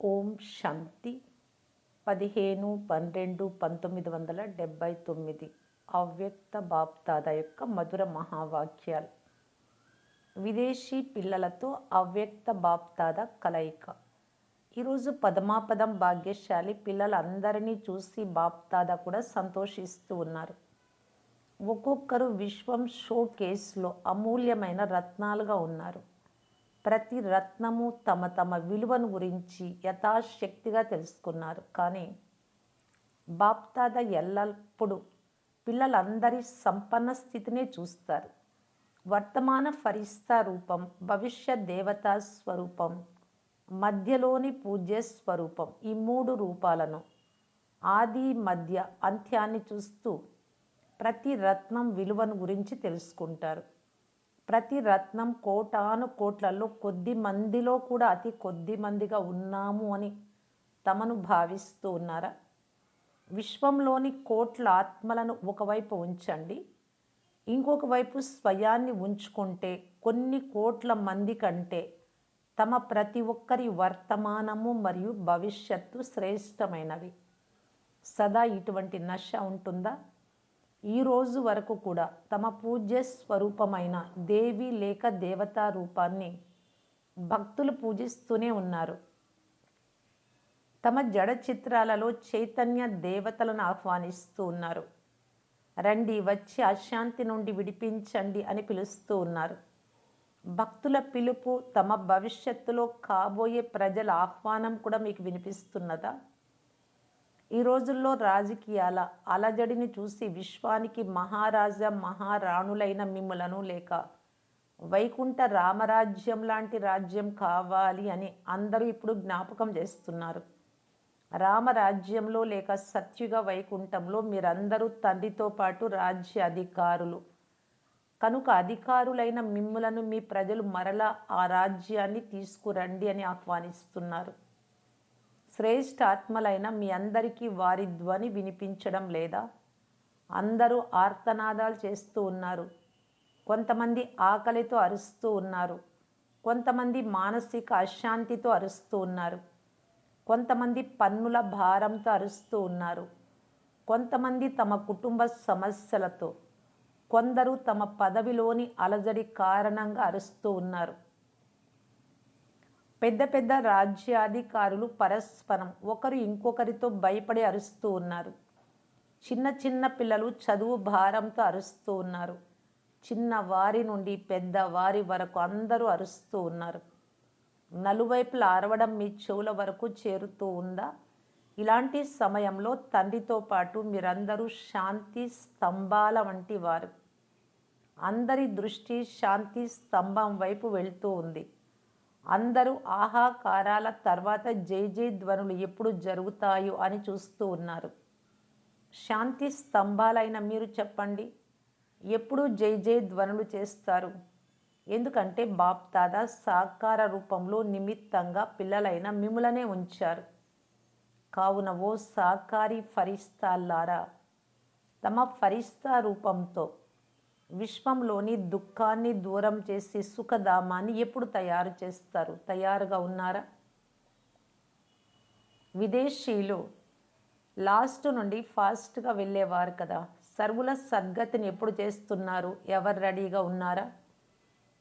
ఓం శాంతి. పదిహేను పన్నెండు పంతొమ్మిది వందల డెబ్భై తొమ్మిది అవ్యక్త బాప్తాద యొక్క మధుర మహావాక్యాలు. విదేశీ పిల్లలతో అవ్యక్త బాప్తాద కలయిక. ఈరోజు పదమాపదం భాగ్యశాలి పిల్లలందరినీ చూసి బాప్తాద కూడా సంతోషిస్తూ ఉన్నారు. ఒక్కొక్కరు విశ్వం షో కేసులో అమూల్యమైన రత్నాలుగా ఉన్నారు. ప్రతి రత్నము తమ తమ విలువను గురించి యథాశక్తిగా తెలుసుకున్నారు. కానీ బాప్తాద ఎల్లప్పుడూ పిల్లలందరి సంపన్న స్థితినే చూస్తారు. వర్తమాన ఫరిస్తా రూపం భవిష్యత్ దేవతా స్వరూపం మధ్యలోని పూజ్య స్వరూపం ఈ మూడు రూపాలను ఆది మధ్య అంత్యాన్ని చూస్తూ ప్రతి రత్నం విలువను గురించి తెలుసుకుంటారు. ప్రతి రత్నం కోటాను కోట్లలో కొద్ది మందిలో కూడా అతి కొద్ది మందిగా ఉన్నాము అని తమను భావిస్తూ ఉన్నారా? విశ్వంలోని కోట్ల ఆత్మలను ఒకవైపు ఉంచండి ఇంకొక వైపు స్వయాన్ని ఉంచుకుంటే కొన్ని కోట్ల మంది కంటే తమ ప్రతి ఒక్కరి వర్తమానము మరియు భవిష్యత్తు శ్రేష్టమైనవి. సదా ఇటువంటి నశ ఉంటుందా? ఈ రోజు వరకు కూడా తమ పూజ్య స్వరూపమైన దేవి లేక దేవతా రూపాన్ని భక్తులు పూజిస్తూనే ఉన్నారు. తమ జడ చిత్రాలలో చైతన్య దేవతలను ఆహ్వానిస్తూ ఉన్నారు. రండి వచ్చి అశాంతి నుండి విడిపించండి అని పిలుస్తూ ఉన్నారు. భక్తుల పిలుపు తమ భవిష్యత్తులో కాబోయే ప్రజల ఆహ్వానం కూడా మీకు వినిపిస్తున్నదా? ఈ రోజుల్లో రాజకీయాల అలజడిని చూసి విశ్వానికి మహారాజా మహారాణులైన మిమ్ములను లేక వైకుంఠ రామరాజ్యం లాంటి రాజ్యం కావాలి అని అందరూ ఇప్పుడు జ్ఞాపకం చేస్తున్నారు. రామరాజ్యంలో లేక సత్యుగ వైకుంఠంలో మీరందరూ తండ్రితో పాటు రాజ్య అధికారులు. కనుక అధికారులైన మిమ్ములను మీ ప్రజలు మరలా ఆ రాజ్యాన్ని తీసుకురండి అని ఆహ్వానిస్తున్నారు. శ్రేష్ఠ ఆత్మలైన మీ అందరికీ వారి ధ్వని వినిపించడం లేదా? అందరూ ఆర్తనాదాలు చేస్తూ ఉన్నారు. కొంతమంది ఆకలితో అరుస్తూ ఉన్నారు. కొంతమంది మానసిక అశాంతితో అరుస్తూ ఉన్నారు. కొంతమంది పన్నుల భారంతో అరుస్తూ ఉన్నారు. కొంతమంది తమ కుటుంబ సమస్యలతో కొందరు తమ పదవిలోని అలజడి కారణంగా అరుస్తూ ఉన్నారు. పెద్ద పెద్ద రాజ్యాధికారులు పరస్పరం ఒకరు ఇంకొకరితో భయపడి అరుస్తూ ఉన్నారు. చిన్న చిన్న పిల్లలు చదువు భారంతో అరుస్తూ ఉన్నారు. చిన్న వారి నుండి పెద్ద వారి వరకు అందరూ అరుస్తూ ఉన్నారు. నలువైపులా అరవడం మీ చెవుల వరకు చేరుతూ ఉందా? ఇలాంటి సమయంలో తండ్రితో పాటు మీరందరూ శాంతి స్తంభాల వంటి వారు. అందరి దృష్టి శాంతి స్తంభం వైపు వెళ్తూ ఉంది. అందరూ ఆహాకారాల తర్వాత జై జై ధ్వనులు ఎప్పుడు జరుగుతాయో అని చూస్తూ ఉన్నారు. శాంతి స్తంభాలైన మీరు చెప్పండి ఎప్పుడు జై జై ధ్వనులు చేస్తారు? ఎందుకంటే బాప్తాద సాకార రూపంలో నిమిత్తంగా పిల్లలైన మిములనే ఉంచారు. కావున ఓ సాకారి ఫరిస్తాల్లారా తమ ఫరిస్తా రూపంతో విశ్వంలోని దుఃఖాన్ని దూరం చేసి సుఖధామాన్ని ఎప్పుడు తయారు చేస్తారు? తయారుగా ఉన్నారా? విదేశీయులు లాస్ట్ నుండి ఫాస్ట్గా వెళ్ళేవారు కదా. సర్వుల సద్గతిని ఎప్పుడు చేస్తున్నారు? ఎవరు రెడీగా ఉన్నారా?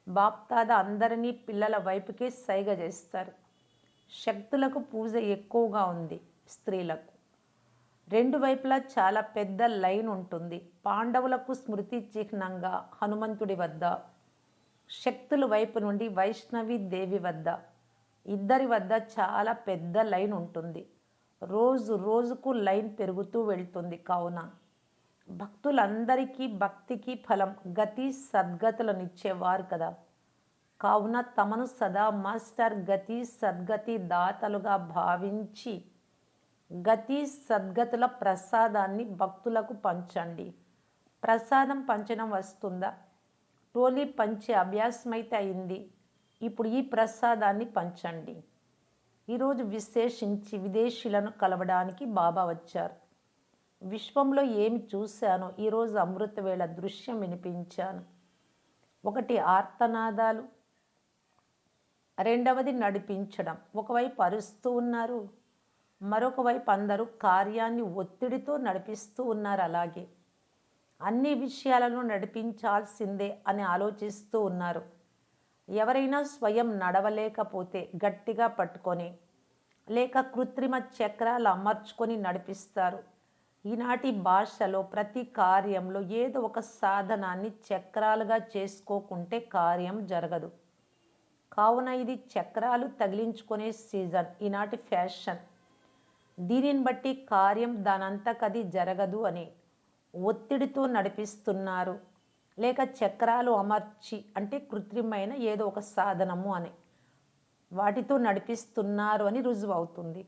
బాప్తాద అందరినీ పిల్లల వైపుకే సైగ చేస్తారు. శక్తులకు పూజ ఎక్కువగా ఉంది స్త్రీలకు. రెండు వైపులా చాలా పెద్ద లైన్ ఉంటుంది. పాండవులకు స్మృతి చిహ్నంగా హనుమంతుడి వద్ద శక్తుల వైపు నుండి వైష్ణవి దేవి వద్ద ఇద్దరి వద్ద చాలా పెద్ద లైన్ ఉంటుంది. రోజు రోజుకు లైన్ పెరుగుతూ వెళ్తుంది కావున. భక్తులందరికీ భక్తికి ఫలం గతి సద్గతులనిచ్చేవారు కదా. కావున తమను సదా మాస్టర్ గతి సద్గతి దాతలుగా భావించి గతి సద్గతుల ప్రసాదాన్ని భక్తులకు పంచండి. ప్రసాదం పంచడం వస్తుందా? టోలీ పంచే అభ్యాసం అయితే అయింది. ఇప్పుడు ఈ ప్రసాదాన్ని పంచండి. ఈరోజు విశేషించి విదేశీయులను కలవడానికి బాబా వచ్చారు. విశ్వంలో ఏమి చూశానో ఈరోజు అమృతవేళ దృశ్యం వినిపించాను. ఒకటి ఆర్తనాదాలు రెండవది నడిపించడం. ఒకవైపు అరుస్తూ ఉన్నారు మరొక వైపు అందరూ కార్యాన్ని ఒత్తిడితో నడిపిస్తూ ఉన్నారు అలాగే. అన్ని విషయాలను నడిపించాల్సిందే అని ఆలోచిస్తూ ఉన్నారు. ఎవరైనా స్వయం నడవలేకపోతే గట్టిగా పట్టుకొని లేక కృత్రిమ చక్రాలు అమర్చుకొని నడిపిస్తారు. ఈనాటి భాషలో ప్రతి కార్యంలో ఏదో ఒక సాధనాన్ని చక్రాలుగా చేసుకోకుంటే కార్యం జరగదు. కావున ఇది చక్రాలు తగిలించుకునే సీజన్ ఈనాటి ఫ్యాషన్. దీనిని బట్టి కార్యం దానంతకది జరగదు అని ఒత్తిడితో నడిపిస్తున్నారు. లేక చక్రాలు అమర్చి అంటే కృత్రిమైన ఏదో ఒక సాధనము అని వాటితో నడిపిస్తున్నారు అని రుజువు అవుతుంది.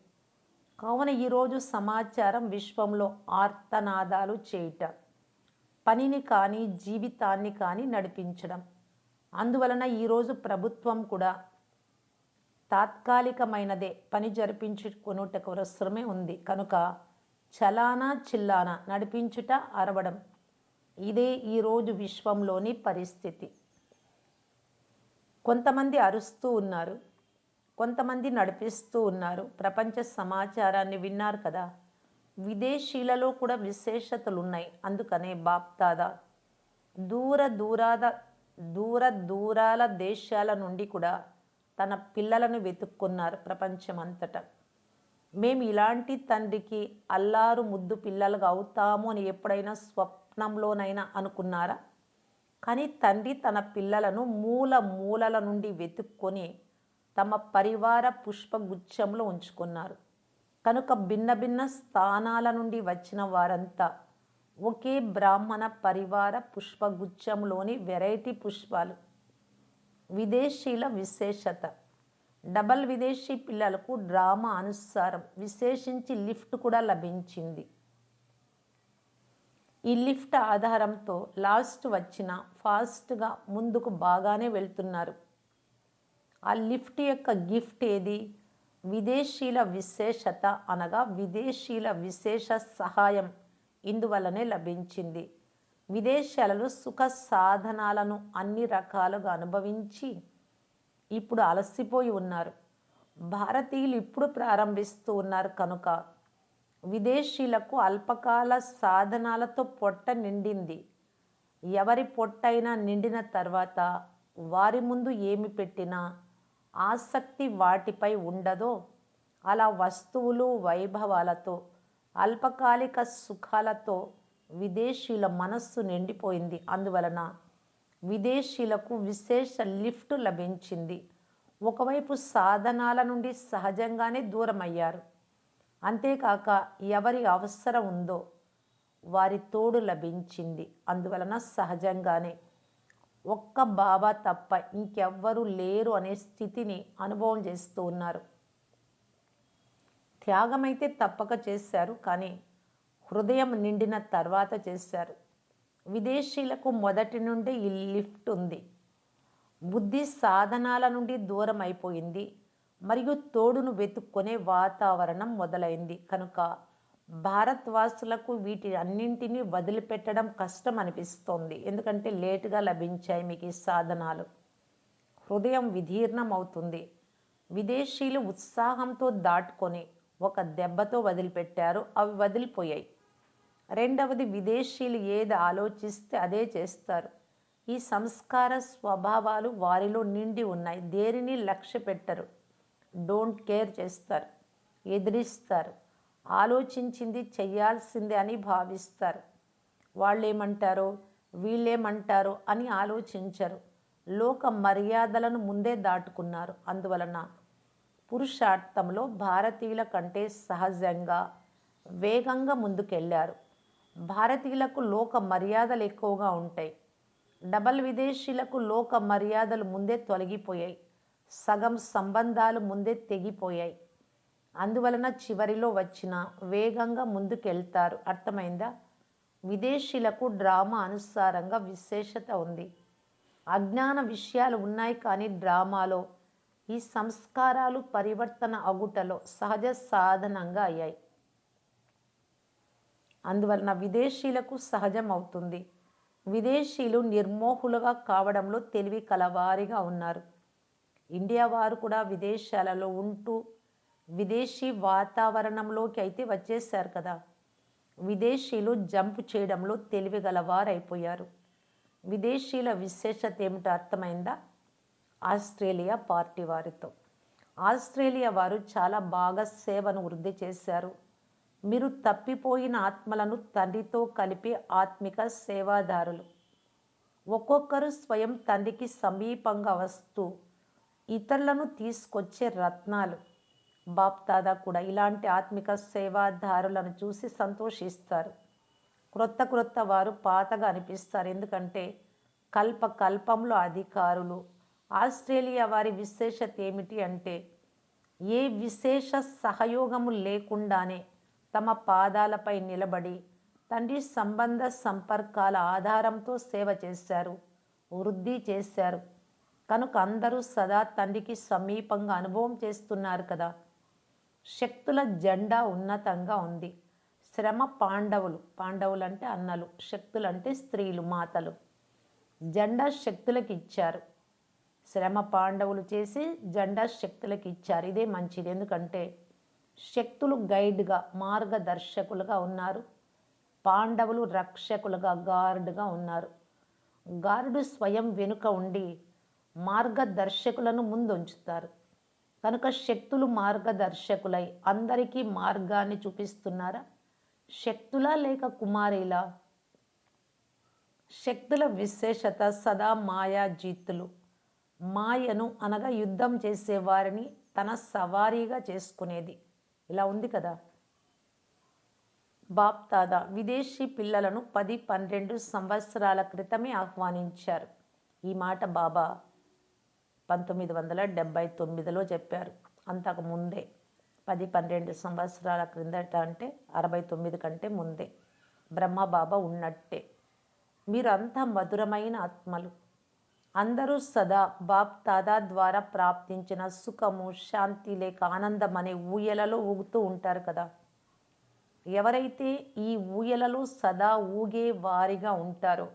కావున ఈరోజు సమాచారం విశ్వంలో ఆర్తనాదాలు చేయటం పనిని కానీ జీవితాన్ని కానీ నడిపించడం. అందువలన ఈరోజు ప్రభుత్వం కూడా తాత్కాలికమైనదే పని జరిపించుకొనుటకు అవసరమే ఉంది. కనుక చలానా చిల్లానా నడిపించుట అరవడం. ఇదే ఈరోజు విశ్వంలోని పరిస్థితి. కొంతమంది అరుస్తూ ఉన్నారు. కొంతమంది నడిపిస్తూ ఉన్నారు. ప్రపంచ సమాచారాన్ని విన్నారు కదా. విదేశీలలో కూడా విశేషతలు ఉన్నాయి అందుకనే బాప్తాదా. దూర దూరాద దూర దూరాల దేశాల నుండి కూడా తన పిల్లలను వెతుక్కున్నారు ప్రపంచమంతటా. మేము ఇలాంటి తండ్రికి అల్లారు ముద్దు పిల్లలుగా అవుతాము అని ఎప్పుడైనా స్వప్నంలోనైనా అనుకున్నారా? కానీ తండ్రి తన పిల్లలను మూల మూలల నుండి వెతుక్కొని తమ పరివార పుష్పగుచ్చంలో ఉంచుకున్నారు. కనుక భిన్న భిన్న స్థానాల నుండి వచ్చిన వారంతా ఒకే బ్రాహ్మణ పరివార పుష్పగుచ్చంలోని వెరైటీ పుష్పాలు విదేశీల విశేషత. డబల్ విదేశీ పిల్లలకు డ్రామా అనుసారం విశేషించి లిఫ్ట్ కూడా లభించింది. ఈ లిఫ్ట్ ఆధారంతో లాస్ట్ వచ్చిన ఫాస్ట్గా ముందుకు బాగానే వెళ్తున్నారు. ఆ లిఫ్ట్ యొక్క గిఫ్ట్ ఏది? విదేశీల విశేషత అనగా విదేశీల విశేష సహాయం ఇందువల్లనే లభించింది. విదేశాలలో సుఖ సాధనాలను అన్ని రకాలుగా అనుభవించి ఇప్పుడు అలసిపోయి ఉన్నారు. భారతీయులు ఇప్పుడు ప్రారంభిస్తూ ఉన్నారు కనుక విదేశీలకు అల్పకాల సాధనాలతో పొట్ట నిండింది. ఎవరి పొట్టైనా నిండిన తర్వాత వారి ముందు ఏమి పెట్టినా ఆసక్తి వాటిపై ఉండదో అలా వస్తువులు వైభవాలతో అల్పకాలిక సుఖాలతో విదేశీయుల మనస్సు నిండిపోయింది. అందువలన విదేశీయులకు విశేష లిఫ్ట్ లభించింది. ఒకవైపు సాధనాల నుండి సహజంగానే దూరమయ్యారు. అంతేకాక ఎవరి అవసరం ఉందో వారి తోడు లభించింది. అందువలన సహజంగానే ఒక్క బాబా తప్ప ఇంకెవ్వరూ లేరు అనే స్థితిని అనుభవం చేస్తూ ఉన్నారు. త్యాగమైతే తప్పక చేశారు. కానీ హృదయం నిండిన తర్వాత చేశారు. విదేశీయులకు మొదటి నుండి ఈ లిఫ్ట్ ఉంది. బుద్ధి సాధనాల నుండి దూరం అయిపోయింది. మరియు తోడును వెతుక్కునే వాతావరణం మొదలైంది. కనుక భారత్వాసులకు వీటి అన్నింటినీ వదిలిపెట్టడం కష్టం అనిపిస్తోంది. ఎందుకంటే లేటుగా లభించాయి మీకు ఈ సాధనాలు. హృదయం విధీర్ణం అవుతుంది విదేశీయులు ఉత్సాహంతో దాటుకొని ఒక దెబ్బతో వదిలిపెట్టారు. అవి వదిలిపోయాయి. రెండవది విదేశీయులు ఏది ఆలోచిస్తే అదే చేస్తారు. ఈ సంస్కార స్వభావాలు వారిలో నిండి ఉన్నాయి. దేనిని లక్ష్య పెట్టరు? డోంట్ కేర్ చేస్తారు. ఎదిరిస్తారు. ఆలోచించింది చేయాల్సిందే అని భావిస్తారు. వాళ్ళు ఏమంటారో వీళ్ళేమంటారో అని ఆలోచించరు. లోక మర్యాదలను ముందే దాటుకున్నారు. అందువలన పురుషార్థంలో భారతీయుల కంటే సహజంగా వేగంగా ముందుకెళ్ళారు భారతీయులకు లోక మర్యాదలు ఎక్కువగా ఉంటాయి. డబల్ విదేశీయులకు లోక మర్యాదలు ముందే తొలగిపోయాయి. సగం సంబంధాలు ముందే తెగిపోయాయి. అందువలన చివరిలో వచ్చిన వేగంగా ముందుకెళ్తారు. అర్థమైందా? విదేశీయులకు డ్రామా అనుసారంగా విశేషత ఉంది. అజ్ఞాన విషయాలు ఉన్నాయి కానీ డ్రామాలో ఈ సంస్కారాలు పరివర్తన అగుటలో సహజ సాధనంగా అయ్యాయి. అందువలన విదేశీయులకు సహజం అవుతుంది విదేశీయులు నిర్మోహులుగా కావడంలో తెలివి కలవారిగా ఉన్నారు. ఇండియా వారు కూడా విదేశాలలో ఉంటూ విదేశీ వాతావరణంలోకి అయితే వచ్చేసారు కదా. విదేశీయులు జంప్ చేయడంలో తెలివి గలవారైపోయారు. విదేశీయుల విశేషత ఏమిటో అర్థమైందా? ఆస్ట్రేలియా పార్టీ వారితో. ఆస్ట్రేలియా వారు చాలా బాగా సేవను వృద్ధి చేశారు. మీరు తప్పిపోయిన ఆత్మలను తండ్రితో కలిపి ఆత్మిక సేవాదారులు. ఒక్కొక్కరు స్వయం తండ్రికి సమీపంగా వస్తూ ఇతరులను తీసుకొచ్చే రత్నాలు. బాప్దాదా కూడా ఇలాంటి ఆత్మిక సేవాదారులను చూసి సంతోషిస్తారు. క్రొత్త క్రొత్త వారు పాతగా అనిపిస్తారు. ఎందుకంటే కల్ప కల్పంలో అధికారులు ఆస్ట్రేలియా వారి విశేషత ఏమిటి అంటే ఏ విశేష సహయోగము లేకుండానే తమ పాదాలపై నిలబడి తండ్రి సంబంధ సంపర్కాల ఆధారంతో సేవ చేశారు వృద్ధి చేశారు. కనుక అందరూ సదా తండ్రికి సమీపంగా అనుభవం చేస్తున్నారు కదా. శక్తుల జెండా ఉన్నతంగా ఉంది. శ్రమ పాండవులు పాండవులు అంటే అన్నలు శక్తులు అంటే స్త్రీలు మాతలు. జెండా శక్తులకు ఇచ్చారు. శ్రమ పాండవులు చేసి జెండా శక్తులకు ఇచ్చారు. ఇదే మంచిది. ఎందుకంటే శక్తులు గైడ్గా మార్గదర్శకులుగా ఉన్నారు. పాండవులు రక్షకులుగా గార్డుగా ఉన్నారు. గార్డు స్వయం వెనుక ఉండి మార్గదర్శకులను ముందుంచుతారు. కనుక శక్తులు మార్గదర్శకులై అందరికీ మార్గాన్ని చూపిస్తున్నారా? శక్తులా లేక కుమారిలా? శక్తుల విశేషత సదా మాయా జీతులు. మాయను అనగా యుద్ధం చేసేవారిని తన సవారీగా చేసుకునేది. ఇలా ఉంది కదా. బాప్తాదా విదేశీ పిల్లలను పది పన్నెండు సంవత్సరాల క్రితమే ఆహ్వానించారు. ఈ మాట బాబా పంతొమ్మిది వందల డెబ్భై తొమ్మిదిలో చెప్పారు. అంతకు ముందే పది పన్నెండు సంవత్సరాల క్రిందట అంటే అరవై తొమ్మిది కంటే ముందే. బ్రహ్మ బాబా ఉన్నట్టే. మీరంతా మధురమైన ఆత్మలు. అందరూ సదా బాప్ తాదా ద్వారా ప్రాప్తించిన సుఖము శాంతి లేక ఆనందం అనే ఊయలలో ఊగుతూ ఉంటారు కదా. ఎవరైతే ఈ ఊయలలో సదా ఊగే వారిగా ఉంటారో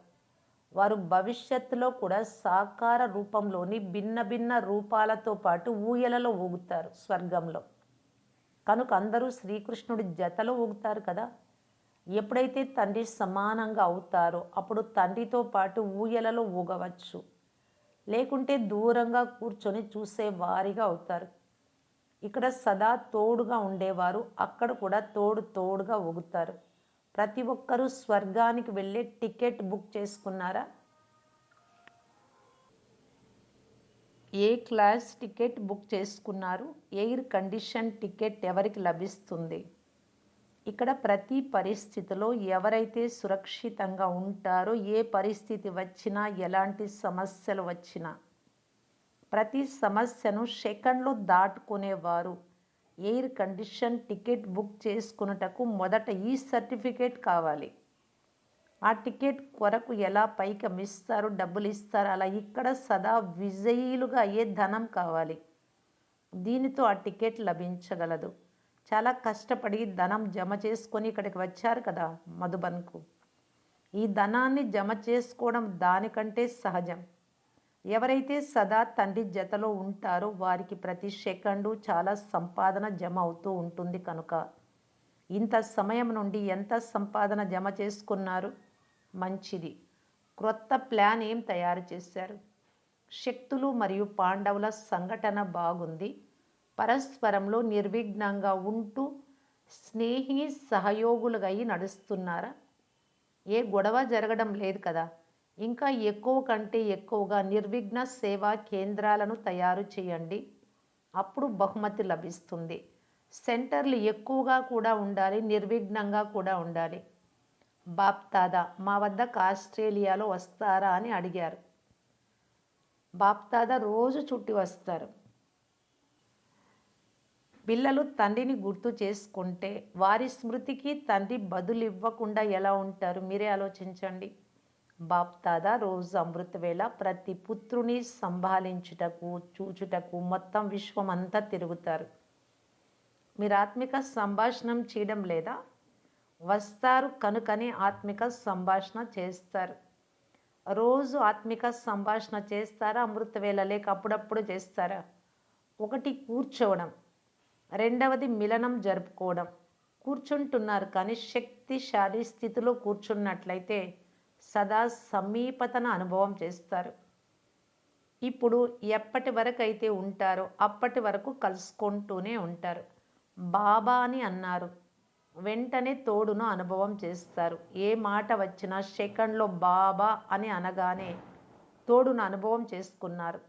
వారు భవిష్యత్తులో కూడా సాకార రూపంలోని భిన్న భిన్న రూపాలతో పాటు ఊయలలో ఊగుతారు స్వర్గంలో. కనుక అందరూ శ్రీకృష్ణుడి జతలో ఊగుతారు కదా. ఎప్పుడైతే తండ్రి సమానంగా అవుతారో అప్పుడు తండ్రితో పాటు ఊయలలో ఊగవచ్చు. లేకుంటే దూరంగా కూర్చొని చూసే వారిగా అవుతారు. ఇక్కడ సదా తోడుగా ఉండేవారు. అక్కడ కూడా తోడు తోడుగా ఊగుతారు ప్రతి ఒక్కరూ స్వర్గానికి వెళ్ళే టికెట్ బుక్ చేసుకున్నారా? ఏ క్లాస్ టికెట్ బుక్ చేసుకున్నారు? ఎయిర్ కండిషన్ టికెట్ ఎవరికి లభిస్తుంది? ఇక్కడ ప్రతి పరిస్థితిలో ఎవరైతే సురక్షితంగా ఉంటారో ఏ పరిస్థితి వచ్చినా ఎలాంటి సమస్యలు వచ్చినా ప్రతి సమస్యను సెకండ్లో దాటుకునేవారు. ఎయిర్ కండిషన్ టికెట్ బుక్ చేసుకున్నటకు మొదట ఈ సర్టిఫికేట్ కావాలి. ఆ టికెట్ కొరకు ఎలా పైకి ఇస్తారు డబ్బులు ఇస్తారు అలా ఇక్కడ సదా విజయీలుగా అయ్యే ధనం కావాలి. దీనితో ఆ టికెట్ లభించగలదు. చాలా కష్టపడి ధనం జమ చేసుకొని ఇక్కడికి వచ్చారు కదా మధుబన్కు. ఈ ధనాన్ని జమ చేసుకోవడం దానికంటే సహజం. ఎవరైతే సదా తండ్రి జతలో ఉంటారో వారికి ప్రతి సెకండు చాలా సంపాదన జమ అవుతూ ఉంటుంది కనుక. ఇంత సమయం నుండి ఎంత సంపాదన జమ చేసుకున్నారు? మంచిది. క్రొత్త ప్లాన్ ఏం తయారు చేశారు? శక్తులు మరియు పాండవుల సంఘటన బాగుంది. పరస్పరంలో నిర్విఘ్నంగా ఉంటూ స్నేహి సహయోగులుగా అయి నడుస్తున్నారా? ఏ గొడవ జరగడం లేదు కదా. ఇంకా ఎక్కువ కంటే ఎక్కువగా నిర్విఘ్న సేవా కేంద్రాలను తయారు చేయండి. అప్పుడు బహుమతి లభిస్తుంది. సెంటర్లు ఎక్కువగా కూడా ఉండాలి నిర్విఘ్నంగా కూడా ఉండాలి. బాప్తాదా మా వద్దకు ఆస్ట్రేలియాలో వస్తారా అని అడిగారు. బాప్తాదా రోజు చుట్టి వస్తారు. పిల్లలు తండ్రిని గుర్తు చేసుకుంటే వారి స్మృతికి తండ్రి బదులు ఇవ్వకుండా ఎలా ఉంటారు? మీరే ఆలోచించండి. బాప్తాదా రోజు అమృతవేళ ప్రతి పుత్రుని సంభాలించుటకు చూచుటకు మొత్తం విశ్వం అంతా తిరుగుతారు. మీరు ఆత్మిక సంభాషణం చేయడం లేదా? వస్తారు కనుకనే ఆత్మిక సంభాషణ చేస్తారు. రోజు ఆత్మిక సంభాషణ చేస్తారా? అమృతవేళ లేక అప్పుడప్పుడు చేస్తారా? ఒకటి కూర్చోవడం. రెండవది మిలనం జరుపుకోవడం. కూర్చుంటున్నారు కానీ శక్తిశాలి స్థితిలో కూర్చున్నట్లయితే సదా సమీపతన అనుభవం చేస్తారు. ఇప్పుడు ఎప్పటి వరకు అయితే ఉంటారో అప్పటి వరకు కలుసుకుంటూనే ఉంటారు. బాబా అని అన్నారు. వెంటనే తోడును అనుభవం చేస్తారు. ఏ మాట వచ్చినా సెకండ్లో బాబా అని అనగానే తోడును అనుభవం చేసుకున్నారు.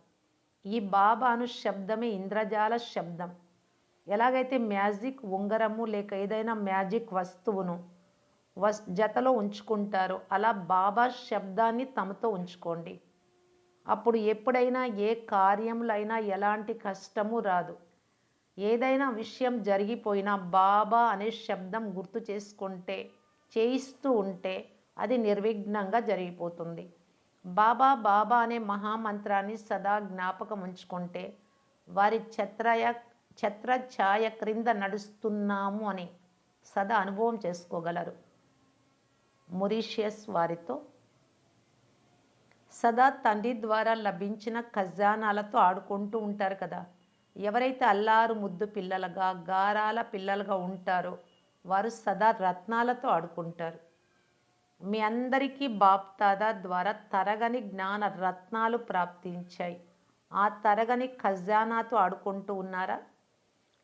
ఈ బాబాను శబ్దమే ఇంద్రజాల శబ్దం. ఎలాగైతే మ్యాజిక్ ఉంగరము లేక ఏదైనా మ్యాజిక్ వస్తువును వస్ జతలో ఉంచుకుంటారో అలా బాబా శబ్దాన్ని తమతో ఉంచుకోండి. అప్పుడు ఎప్పుడైనా ఏ కార్యములైనా అయినా ఎలాంటి కష్టము రాదు. ఏదైనా విషయం జరిగిపోయినా బాబా అనే శబ్దం గుర్తు చేసుకుంటే చేయిస్తూ ఉంటే అది నిర్విఘ్నంగా జరిగిపోతుంది. బాబా బాబా అనే మహామంత్రాన్ని సదా జ్ఞాపకం ఉంచుకుంటే వారి ఛత్రయ ఛత్ర ఛాయ క్రింద నడుస్తున్నాము అని సదా అనుభవం చేసుకోగలరు. మొరీషియస్ వారితో సదా తండ్రి ద్వారా లభించిన ఖజానాలతో ఆడుకుంటూ ఉంటారు కదా. ఎవరైతే అల్లారు ముద్దు పిల్లలుగా గారాల పిల్లలుగా ఉంటారో వారు సదా రత్నాలతో ఆడుకుంటారు. మీ అందరికీ బాప్తాదా ద్వారా తరగని జ్ఞాన రత్నాలు ప్రాప్తించాయి. ఆ తరగని ఖజానాతో ఆడుకుంటూ ఉన్నారా?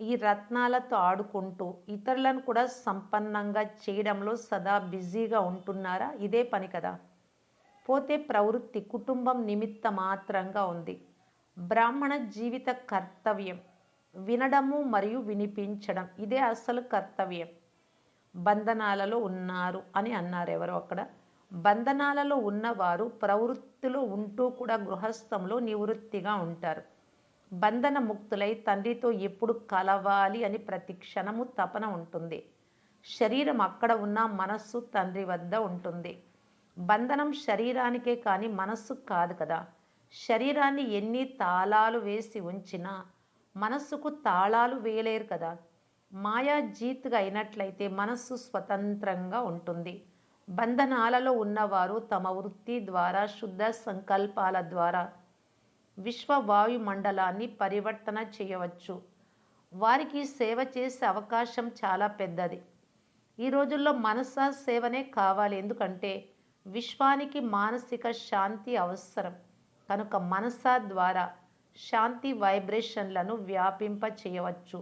ఈ రత్నాలతో ఆడుకుంటూ ఇతరులను కూడా సంపన్నంగా చేయడంలో సదా బిజీగా ఉంటున్నారా? ఇదే పని కదా. పోతే ప్రవృత్తి కుటుంబం నిమిత్త మాత్రంగా ఉంది. బ్రాహ్మణ జీవిత కర్తవ్యం. వినడము మరియు వినిపించడం ఇదే అసలు కర్తవ్యం. బంధనాలలో ఉన్నారు అని అన్నారు ఎవరో అక్కడ. బంధనాలలో ఉన్నవారు ప్రవృత్తిలో ఉంటూ కూడా గృహస్థంలో నివృత్తిగా ఉంటారు. బంధన ముక్తులై తండ్రితో ఎప్పుడు కలవాలి అని ప్రతి క్షణము తపన ఉంటుంది. శరీరం అక్కడ ఉన్న మనస్సు తండ్రి వద్ద ఉంటుంది. బంధనం శరీరానికే కానీ మనస్సు కాదు కదా. శరీరాన్ని ఎన్ని తాళాలు వేసి ఉంచినా మనస్సుకు తాళాలు వేయలేరు కదా. మాయా జీత్గా అయినట్లయితే మనస్సు స్వతంత్రంగా ఉంటుంది. బంధనాలలో ఉన్నవారు తమ వృత్తి ద్వారా శుద్ధ సంకల్పాల ద్వారా విశ్వ వాయుమండలాన్ని పరివర్తన చేయవచ్చు. వారికి సేవ చేసే అవకాశం చాలా పెద్దది. ఈ రోజుల్లో మనస సేవనే కావాలి. ఎందుకంటే విశ్వానికి మానసిక శాంతి అవసరం. కనుక మనస ద్వారా శాంతి వైబ్రేషన్లను వ్యాపింప చేయవచ్చు.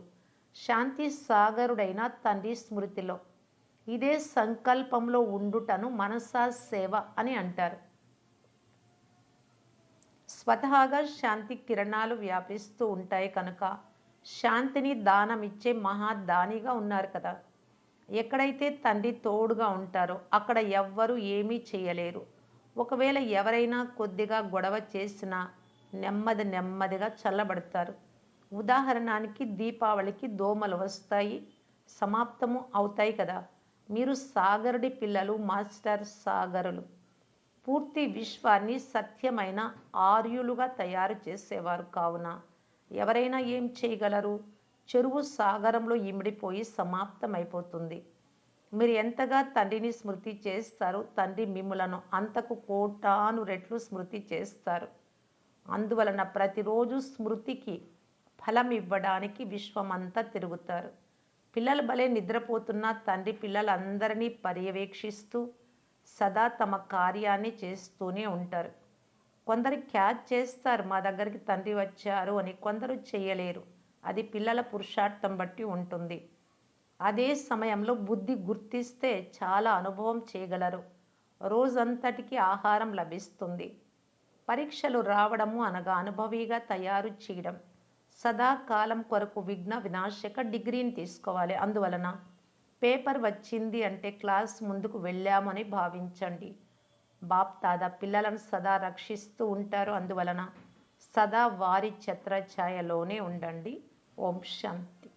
శాంతి సాగరుడైన తండ్రి స్మృతిలో ఇదే సంకల్పంలో ఉండుటను మనసా సేవ అని అంటారు. స్వతహాగా శాంతి కిరణాలు వ్యాపిస్తూ ఉంటాయి కనుక శాంతిని దానమిచ్చే మహాదానిగా ఉన్నారు కదా. ఎక్కడైతే తండ్రి తోడుగా ఉంటారో అక్కడ ఎవ్వరూ ఏమీ చేయలేరు. ఒకవేళ ఎవరైనా కొద్దిగా గొడవ చేసినా నెమ్మది నెమ్మదిగా చల్లబడతారు. ఉదాహరణానికి దీపావళికి దోమలు వస్తాయి సమాప్తము అవుతాయి కదా. మీరు సాగరుడి పిల్లలు మాస్టర్ సాగరులు. పూర్తి విశ్వాన్ని సత్యమైన ఆర్యులుగా తయారు చేసేవారు కావున ఎవరైనా ఏం చేయగలరు? చెరువు సాగరంలో ఇమిడిపోయి సమాప్తమైపోతుంది. మీరు ఎంతగా తండ్రిని స్మృతి చేస్తారో? తండ్రి మిమ్ములను అంతకు కోటాను రెట్లు స్మృతి చేస్తారు. అందువలన ప్రతిరోజు స్మృతికి ఫలం ఇవ్వడానికి విశ్వమంతా తిరుగుతారు. పిల్లలు భలే నిద్రపోతున్న తండ్రి పిల్లలందరినీ పర్యవేక్షిస్తూ సదా తమ కార్యాన్ని చేస్తూనే ఉంటారు. కొందరు క్యాచ్ చేస్తారు మా దగ్గరికి తండ్రి వచ్చారు అని కొందరు చేయలేరు. అది పిల్లల పురుషార్థం బట్టి ఉంటుంది. అదే సమయంలో బుద్ధి గుర్తిస్తే చాలా అనుభవం చేయగలరు. రోజంతటికి ఆహారం లభిస్తుంది. పరీక్షలు రావడము అనగా అనుభవిగా తయారు చేయడం. సదాకాలం కొరకు విఘ్న వినాశక డిగ్రీని తీసుకోవాలి. అందువలన పేపర్ వచ్చింది అంటే క్లాస్ ముందుకు వెళ్ళామని భావించండి. బాప్ తాదా పిల్లలను సదా రక్షిస్తూ ఉంటారు. అందువలన సదా వారి ఛత్రఛాయలోనే ఉండండి. ఓం శాంతి.